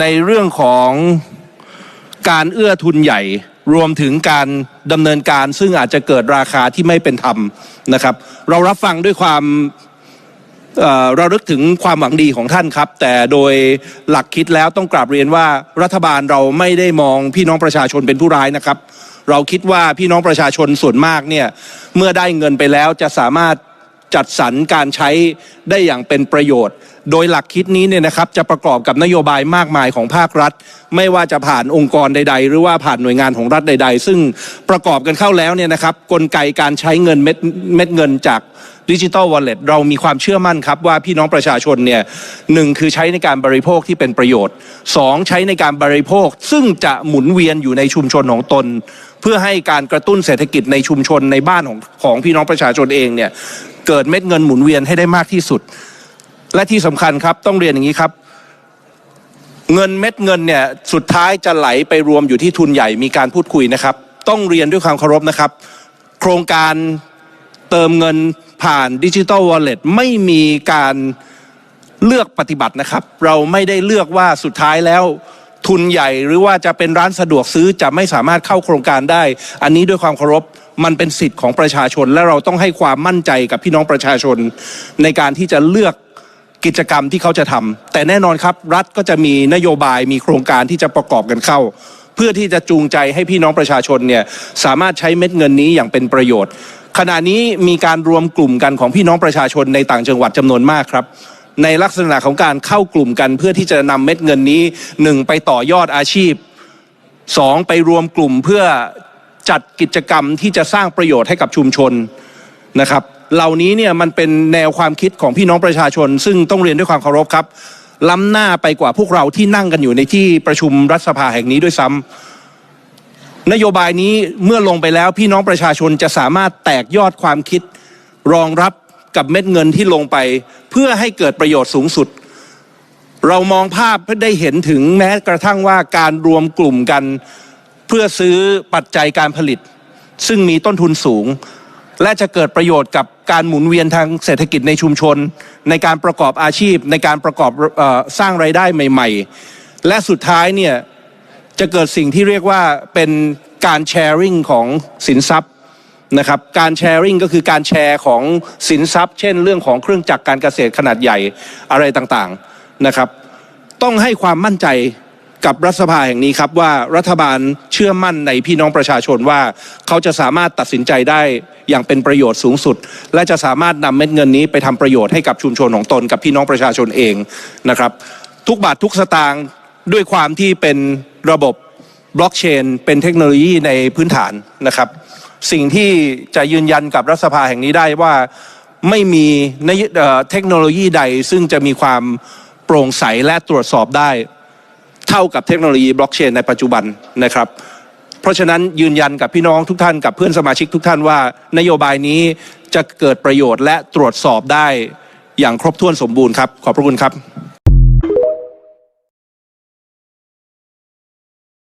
ในเรื่องของการเอื้อทุนใหญ่ รวมถึงการดำเนินการซึ่งอาจจะเกิดราคาที่ไม่เป็นธรรมนะครับ เรารับฟังด้วยความเราลึกถึงความหวังดีของท่านครับ แต่โดยหลักคิดแล้วต้องกราบเรียนว่ารัฐบาลเราไม่ได้มองพี่น้องประชาชนเป็นผู้ร้ายนะครับ เราคิดว่าพี่น้องประชาชนส่วนมากเนี่ยเมื่อได้เงินไปแล้วจะสามารถ จัดสรรการใช้ได้อย่างเป็นประโยชน์ โดยหลักคิดนี้เนี่ยนะครับจะประกอบกับนโยบายมากมายของภาครัฐ ไม่ว่าจะผ่านองค์กรใด ๆ หรือว่าผ่านหน่วยงานของรัฐใด ๆ ซึ่งประกอบกันเข้าแล้วเนี่ยนะครับกลไกการใช้เงินเม็ดเม็ดเงินจากดิจิ t a ลวอลเล็ตเรามีความเชื่อมั่นครับว่าพี่น้องประชาชนเนี่ยหนึ่งคือใช้ในการบริโภคที่เป็นประโยชน์สองใช้ในการบริโภค ซึ่งจะหมุนเวียนอยู่ในชุมชนของตน เพื่อให้การกระตุ้นเศรษฐกิจในชุมชนในบ้านของของพี่น้องประชาชนเองเนี่ย เกิดเม็ดเงินหมุนเวียนให้ได้มากที่สุด และที่สำคัญครับต้องเรียนอย่างนี้ครับ เงินเม็ดเงินเนี่ยสุดท้ายจะไหลไปรวมอยู่ที่ทุนใหญ่มีการพูดคุยนะครับ ต้องเรียนด้วยความเคารพนะครับ โครงการเติมเงินผ่านดิจิ t a ลวอลเล็ตไม่มีการเลือกปฏิบัตินะครับ เราไม่ได้เลือกว่าสุดท้ายแล้วทุนใหญ่หรือว่าจะเป็นร้านสะดวกซื้อจะไม่สามารถเข้าโครงการได้ อันนี้ด้วยความเคารพ มันเป็นสิทธิ์ของประชาชน และเราต้องให้ความมั่นใจกับพี่น้องประชาชน ในการที่จะเลือกกิจกรรมที่เขาจะทำแต่แน่นอนครับรัฐก็จะมีนโยบายมีโครงการที่จะประกอบกันเข้า เพื่อที่จะจูงใจให้พี่น้องประชาชนเนี่ยสามารถใช้เม็ดเงินนี้อย่างเป็นประโยชน์ ขณะนี้มีการรวมกลุ่มกันของพี่น้องประชาชนในต่างจังหวัดจำนวนมากครับในลักษณะของการเข้ากลุ่มกันเพื่อที่จะนำเม็ดเงินนี้หนึ่งไปต่อยอดอาชีพสองไปรวมกลุ่มเพื่อ จัดกิจกรรมที่จะสร้างประโยชน์ให้กับชุมชนนะครับ เหล่านี้เนี่ยมันเป็นแนวความคิดของพี่น้องประชาชน ซึ่งต้องเรียนด้วยความเคารพครับล้ำหน้าไปกว่าพวกเราที่นั่งกันอยู่ในที่ประชุมรัฐสภาแห่งนี้ด้วยซ้ำนโยบายนี้เมื่อลงไปแล้วพี่น้องประชาชนจะสามารถแตกยอดความคิดรองรับกับเม็ดเงินที่ลงไป เพื่อให้เกิดประโยชน์สูงสุด เรามองภาพได้เห็นถึงแม้กระทั่งว่าการรวมกลุ่มกัน เพื่อซื้อปัจจัยการผลิต ซึ่งมีต้นทุนสูง และจะเกิดประโยชน์กับการหมุนเวียนทางเศรษฐกิจในชุมชน ในการประกอบอาชีพ ในการประกอบออสร้างไรายได้ใหม่ ๆ และสุดท้ายเนี่ยจะเกิดสิ่งที่เรียกว่าเป็นการแชร์ริงของสินทรัพย์นะครับการแชร์ริงก็คือการแชร์ของสินทรัพย์ เช่น เรื่องของเครื่องจักรการเกษตรขนาดใหญ่อะไรต่างๆนะครับ ต้องให้ความมั่นใจกับรัฐสภาแห่งนี้ครับว่ารัฐบาล เชื่อมั่นในพี่น้องประชาชนว่า เขาจะสามารถตัดสินใจได้อย่างเป็นประโยชน์สูงสุด และจะสามารถนำเม็ดเงินนี้ไปทำประโยชน์ให้กับชุมชนของตนกับพี่น้องประชาชนเองนะครับ ทุกบาททุกสตางค์ด้วยความที่เป็นระบบบล็อกเชน เป็นเทคโนโลยีในพื้นฐานนะครับ สิ่งที่จะยืนยันกับรัฐสภาแห่งนี้ได้ว่าไม่มีเทคโนโลยีใดซึ่งจะมีความโปร่งใสและตรวจสอบได้ เท่ากับเทคโนโลยีบล็อกเชนในปัจจุบันนะครับ เพราะฉะนั้นยืนยันกับพี่น้องทุกท่านกับเพื่อนสมาชิกทุกท่านว่านโยบายนี้จะเกิดประโยชน์และตรวจสอบได้อย่างครบถ้วนสมบูรณ์ครับ ขอบพระคุณครับ